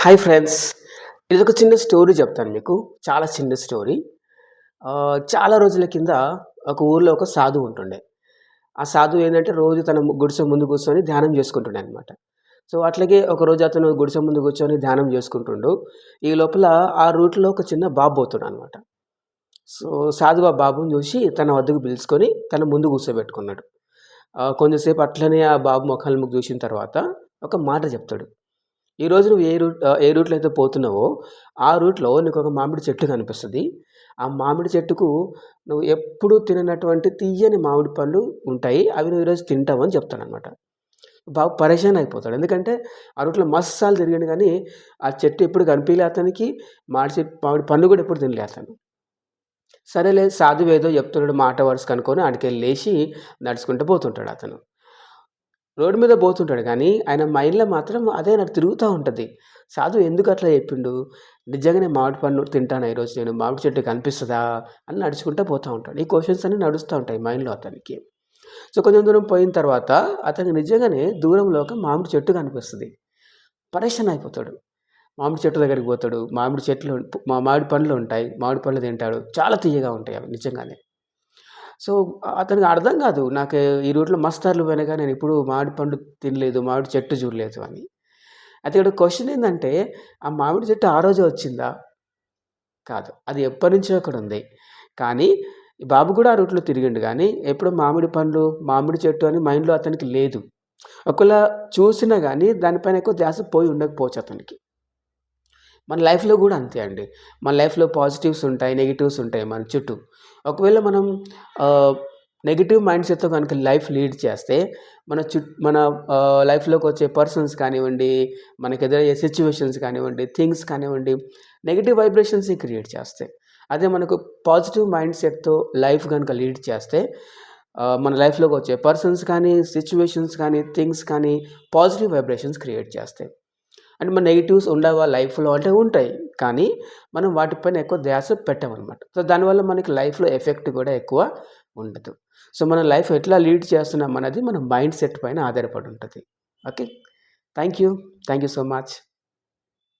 Hi friends ఇది ఒక చిన్న స్టోరీ చెప్తాను మీకు చాలా చిన్న స్టోరీ చాలా రోజుల కింద ఒక ఊర్లో ఒక సాధువు ఉంటుండే. ఆ సాధువు ఏంటంటే రోజు తన గుడిసె ముందు కూర్చొని ధ్యానం చేసుకుంటుండే అనమాట. సో, అట్లాగే ఒకరోజు అతను గుడిసె ముందు కూర్చొని ధ్యానం చేసుకుంటుండు. ఈ లోపల ఆ రూట్‌లో ఒక చిన్న బాబు పోతున్నాడనమాట. సో, సాధువు ఆ బాబుని చూసి తన వద్దకు పిలుచుకొని తన ముందు కూర్చోబెట్టుకున్నాడు. కొంచెంసేపు అట్లనే ఆ బాబు మొఖాలముఖి చూసిన తర్వాత ఒక మాట చెప్తాడు. ఈరోజు నువ్వు ఏ రూట్ ఏ రూట్‌లో అయితే పోతున్నావో ఆ రూట్‌లో నీకు ఒక మామిడి చెట్టు కనిపిస్తుంది ఆ మామిడి చెట్టుకు నువ్వు ఎప్పుడు తిననటువంటి తియ్యని మామిడి పళ్ళు ఉంటాయి. అవి నువ్వు ఈరోజు తింటావు అని చెప్తాడనమాట. బాబు పరేషాన్ అయిపోతాడు. ఎందుకంటే ఆ రూట్‌లో మస్తాలు తిరిగాను కానీ ఆ చెట్టు ఎప్పుడు కనిపించలే అతనికి. మామిడి చెట్టు మామిడి పండు కూడా ఎప్పుడు తినలే అతను. సరేలే సాధువేదో చెప్తున్నాడు మాట వరుస కనుక్కొని అడికెళ్ళి లేచి నడుచుకుంటూ పోతుంటాడు అతను. రోడ్డు మీద పోతుంటాడు కానీ ఆయన మైండ్‌లో మాత్రం అదే నాకు తిరుగుతూ ఉంటుంది సాధువు ఎందుకు అట్లా చెప్పిండు? నిజంగానే మామిడి పండు తింటాను ఈరోజు నేను? మామిడి చెట్టు కనిపిస్తుందా అని నడుచుకుంటూ పోతూ ఉంటాడు. ఈ క్వశ్చన్స్ అన్నీ నడుస్తూ ఉంటాయి మైండ్‌లో అతనికి. సో, కొంచెం దూరం పోయిన తర్వాత అతనికి నిజంగానే దూరంలో ఒక మామిడి చెట్టు కనిపిస్తుంది పరేషాన్ అయిపోతాడు. మామిడి చెట్టు దగ్గరికి పోతాడు. మామిడి చెట్లు మామిడి పండ్లు ఉంటాయి. మామిడి పండ్లు తింటాడు. చాలా తియ్యగా ఉంటాయి అవి నిజంగానే. సో, అతనికి అర్థం కాదు. నాకు ఈ రూట్‌లో మస్తార్లు పోయినా కానీ నేను ఇప్పుడు మామిడి పండు తినలేదు. మామిడి చెట్టు చూడలేదు అని. అయితే ఇక్కడ క్వశ్చన్ ఏంటంటే ఆ మామిడి చెట్టు ఆ రోజే వచ్చిందా? కాదు. అది ఎప్పటినుంచో అక్కడ ఉంది. కానీ ఈ బాబు కూడా ఆ రూట్‌లో తిరిగిండు కానీ ఎప్పుడు మామిడి పండ్లు, మామిడి చెట్టు అని మైండ్‌లో అతనికి లేదు. ఒకవేళ చూసినా కానీ దానిపైన ఎక్కువ ధ్యాస పోయి ఉండకపోవచ్చు అతనికి. మన లైఫ్‌లో కూడా అంతే అండి. మన లైఫ్‌లో పాజిటివ్స్ ఉంటాయి. నెగిటివ్స్ ఉంటాయి మన చుట్టూ. ఒకవేళ మనం నెగిటివ్ మైండ్ సెట్తో కనుక లైఫ్ లీడ్ చేస్తే మన చు మన లైఫ్‌లోకి వచ్చే పర్సన్స్ కానివ్వండి, మనకు ఎదురయ్యే సిచ్యువేషన్స్ కానివ్వండి, థింగ్స్ కానివ్వండి, నెగిటివ్ వైబ్రేషన్స్‌ని క్రియేట్ చేస్తాయి. అదే మనకు పాజిటివ్ మైండ్ సెట్తో లైఫ్ కనుక లీడ్ చేస్తే మన లైఫ్‌లోకి వచ్చే పర్సన్స్ కానీ, సిచ్యువేషన్స్ కానీ, థింగ్స్ కానీ పాజిటివ్ వైబ్రేషన్స్ క్రియేట్ చేస్తాయి. అండ్ మన నెగిటివ్స్ ఉండవా లైఫ్‌లో అంటే ఉంటాయి. కానీ మనం వాటిపైన ఎక్కువ ధ్యాస పెట్టమనమాట. సో, దానివల్ల మనకి లైఫ్‌లో ఎఫెక్ట్ కూడా ఎక్కువ ఉండదు. సో, మన లైఫ్ ఎట్లా లీడ్ చేస్తున్నాం అనేది మన మైండ్ సెట్ పైన ఆధారపడి ఉంటుంది okay. Thank you. Thank you so much.